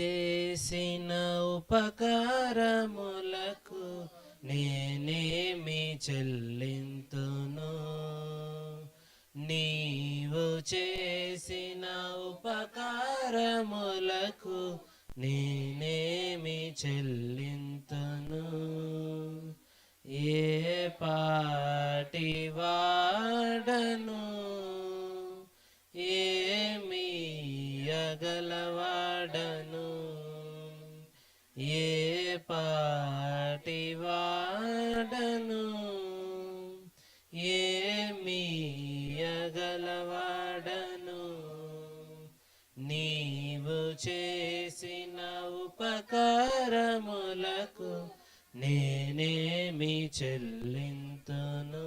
చేసిన ఉపకారములకు నేనేమి చెల్లింతును? నీవు చేసిన ఉపకారములకు నేనేమి చెల్లింతును? ఏ పాటి వాడను? ఏ చేయగలవాడను ఏ పాటి వాడను ఏమి యగలవాడను నీవు చేసిన ఉపకారములకు నేనేమి చెల్లింతును?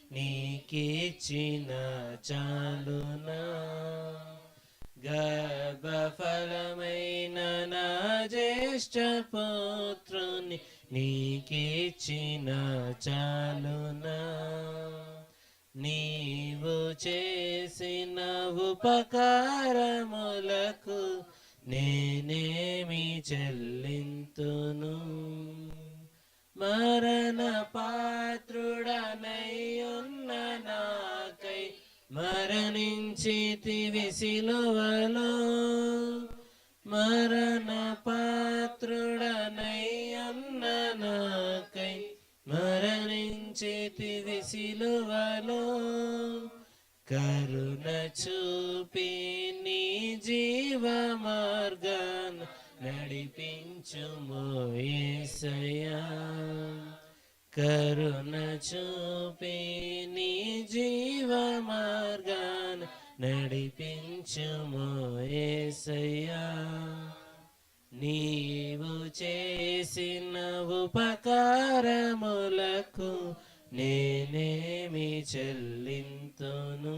నీకిచ్చిన చాలునా గర్భఫలమైన నా జ్యేష్ఠ పుత్రుని నీకిచ్చిన చాలునా నీవు చేసిన ఉపకారములకు నేనేమి చెల్లింతును? మరణ పాత్రుడనయ్యున్న నాకై మరణించితివి సిలువలో మరణ పాత్రుడనయ్యున్న నాకై మరణించితివి సిలువలో కరుణ చూపి నీ జీవ మార్గం నడిపించుము యేసయ్యా కరుణ చూపి నీ జీవ మార్గాన నడిపించుము యేసయ్యా నీవు చేసిన ఉపకారములకు నేనేమి చెల్లింతును?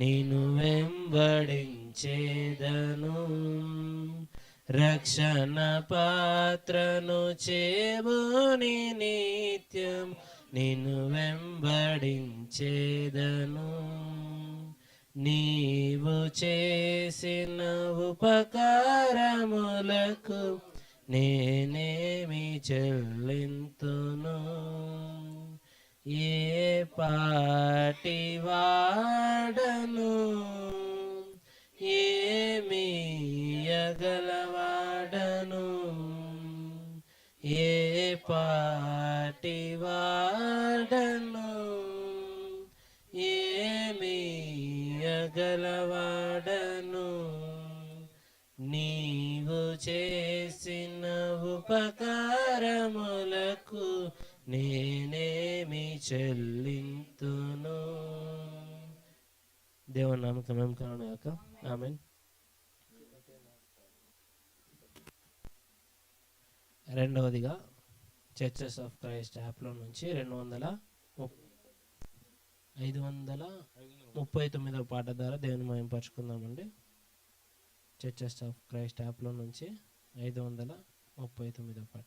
నేను వెంబడించేదను. రక్షణ పాత్రను చేబోని నిత్యం నేను వెంబడించేదను. నీవు చేసిన ఉపకారములకు నేనేమి చెల్లింతును? ఏ పాటి వాడను ఏమి ఏ పాటి వాడను ఏమి యగలవాడను నీవు చేసిన ఉపకారములకు నేనేమి చెల్లింతును? దేవుని నామకం ఏం కాను కాక ఆమెన్. రెండవదిగా చర్చెస్ ఆఫ్ క్రైస్ట్ యాప్లో నుంచి రెండు వందల ఐదు వందల ముప్పై తొమ్మిదవ పాట ద్వారా దేవుని మయంపరుచుకుందామండి చర్చెస్ ఆఫ్ క్రైస్ట్ యాప్లో నుంచి ఐదు వందల ముప్పై తొమ్మిదవ పాట.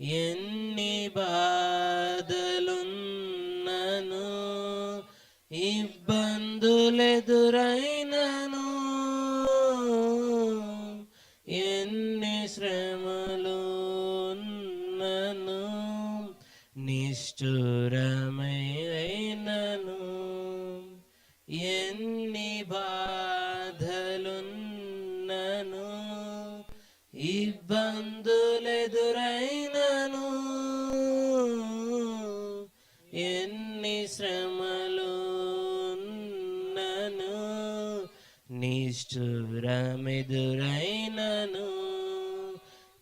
ఎన్ని బాధలున్నను ఇబ్బందులెదురైనను ఎన్ని శ్రమ నిష్ఠురమిదురైనను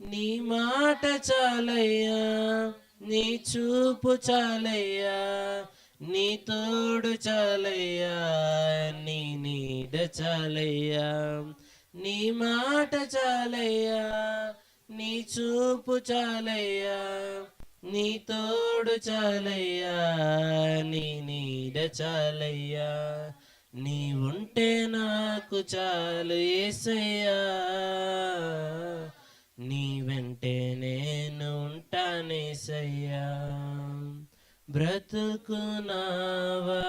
నీ మాట చాలయ్యా నీ చూపు చాలయ్యా నీ తోడు చాలయ్యా నీ నీడ చాలయ్యా నీ మాట చాలయ్యా నీ చూపు చాలయ్యా నీ తోడు చాలయ్యా నీ నీడ చాలయ్యా. నీ ఉంటే నాకు చాలు ఏసయ్యా. నీ వెంటే నేను ఉంటానేసయ్యా బ్రతుకునావా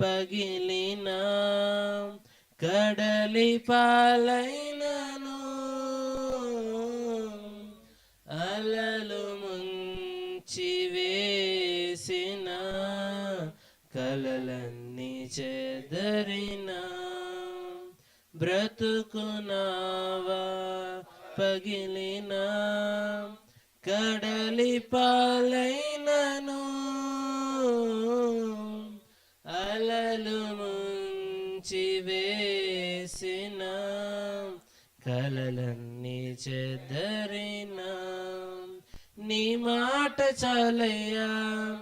పగిలినా కడలి పాలైనను అలలు కలలన్నీ చెదరినా బ్రతుకునావా పగిలినా కడలి పాలైనను అలలు ముంచి వేసిన కలలన్నీ చెదరినా నీ మాట చాలయ్యా.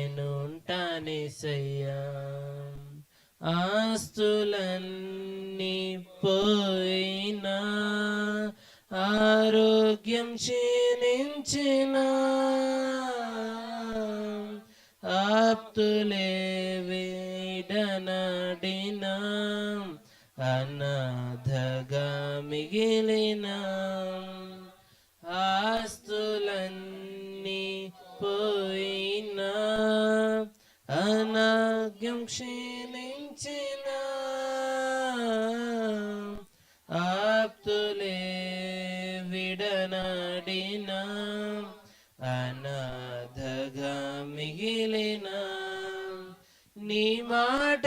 నేను ఆస్తులన్నీ పోయినా ఆరోగ్యం క్షీణించిన ఆప్తులే వేడనడిన అనాథగా మిగిలిన ఆస్తులన్నీ పో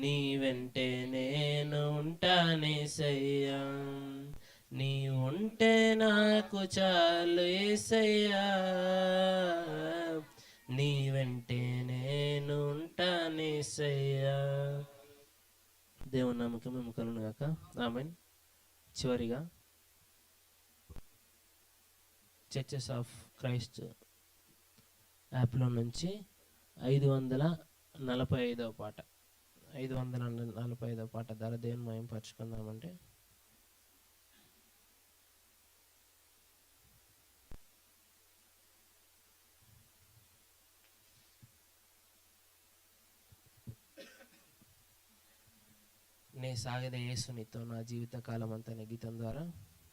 నీ వెంటే నేను ఉంటానేసయ్యా నీ ఉంటే నాకు చాలు ఏసయ్యా. నీ వెంటే నేను ఉంటానేసయ్యా దేవుని నమ్మకం మేము కలును గాక ఆమెన్. చివరిగా చర్చెస్ ఆఫ్ క్రైస్ట్ యాప్లో నుంచి ఐదు వందల నలభై ఐదవ పాట. ఐదు వందల నలభై ఐదో పాట ధర దేవుని మయం పరుచుకుందామంటే? నే సాగద యేసునితో నా జీవితకాలం అంతా గీతం ద్వారా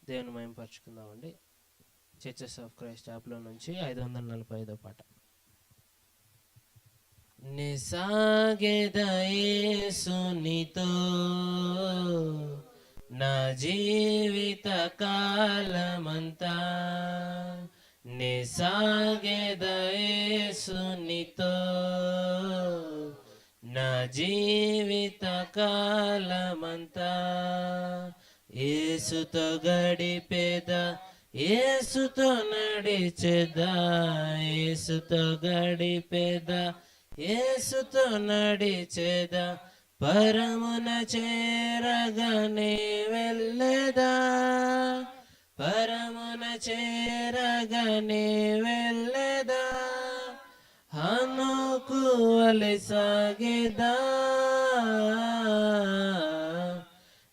దేవుని మయం పరుచుకుందామండి చర్చెస్ ఆఫ్ క్రైస్ట్ యాప్లో నుంచి ఐదు వందల నలభై ఐదో పాట నిసాగెద నా జీవిత కాలమంతా నిసాగెద యేసు నా జీవిత కాలమంతా ఏసుతో గడిపేద ఏసుతో నడిచేదా ఏసుతో గడిపేదా ఏసుతో నడిచేదా? పరమున చేరగానే వెళ్ళేదా? పరమున చేరగానే వెళ్ళేదా? హనుకు వలె సాగేదా?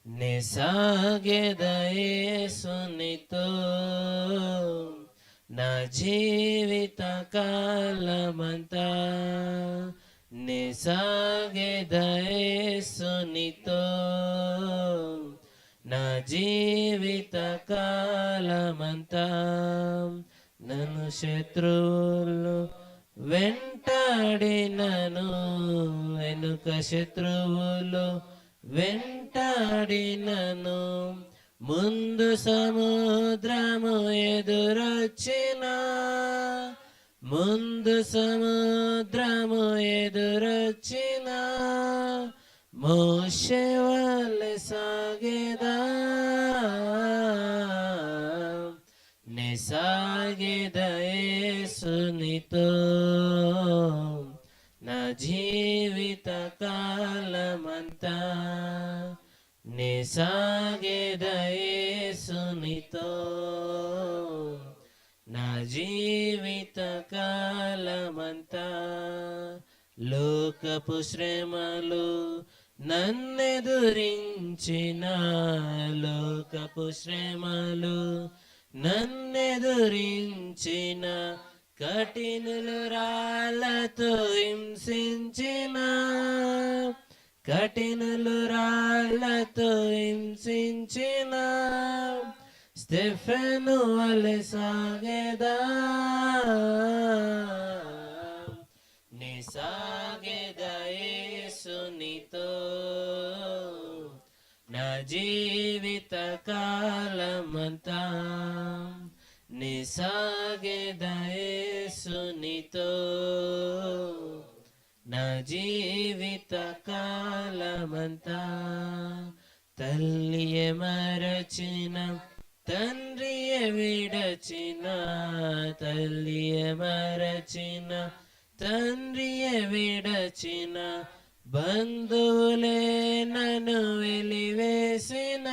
నిసాగేదా యేసునితో? నా జీవిత కాలమంతా నిసాగే దయసునితో నా జీవిత కాలమంతా నన్ను శత్రువులు వెంటాడినను. వెనుక శత్రువులు వెంటాడినను. ముందు సముద్రము ఎదురొచ్చిన ముందు సముద్రము ఎదురొచ్చిన మోషే వలె సాగేదా? నిసాగేదయేసునితో నా జీవిత కాలమంతా నిసాగేదయేసునితో నా జీవిత కాలమంతా లోకపు శ్రమలు నన్నెదురించిన లోకపు శ్రమలు నన్నెదురించిన కఠినులు రాళ్ళతో హింసించిన కఠినలు రాళ్ళతో హింసించిన స్టెఫెను వలె సాగేదా నిసాగేదయేసునితో నా జీవిత కాలమంతా. నిసాగేదయేసునితో నా జీవిత కాలమంతా తల్లియ మరచిన తండ్రియ విడచిన తల్లియ మరచిన తండ్రియ విడచిన బంధువులే నన్ను వెలివేసిన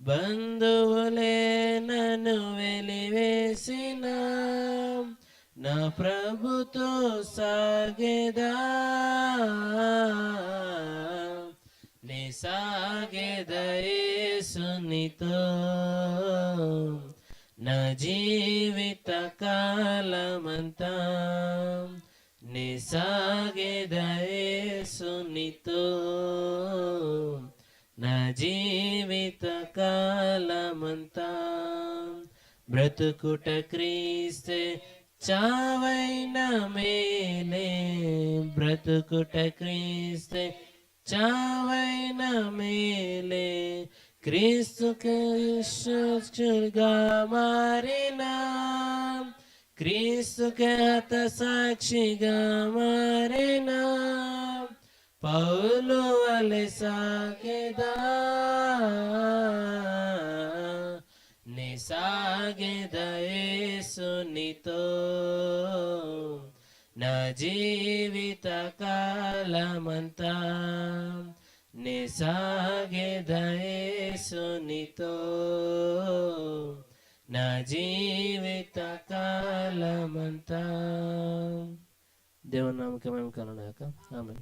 బంధువులే నన్ను వెలివేసిన నా ప్రభుతో సాగేదా? నే సాగేదయేసునితో నా జీవిత కాలమంతా నే సాగేదయేసునితో నా జీవిత కాలమంతా బ్రతుకుట క్రీస్తే చావైన మేలే బ్రతుకుట క్రీస్తే. చావైన మేలే క్రీస్తు కృష్ణుగా మారిన. క్రీస్తు కత సాక్షిగా మారిన. పౌలు వలె సాగేదా. నిసాగేదయేసునితో నా జీవిత కాలమంతా నిసాగేదయేసునితో నా జీవిత కాలమంతా. దేవునామకమేం కలనాక ఆమె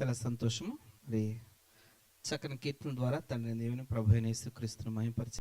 చాలా సంతోషము. మరి చక్కని కీర్తన ద్వారా తండ్రి దేవుని ప్రభు అయిన యేసుక్రీస్తును మహింపరిచి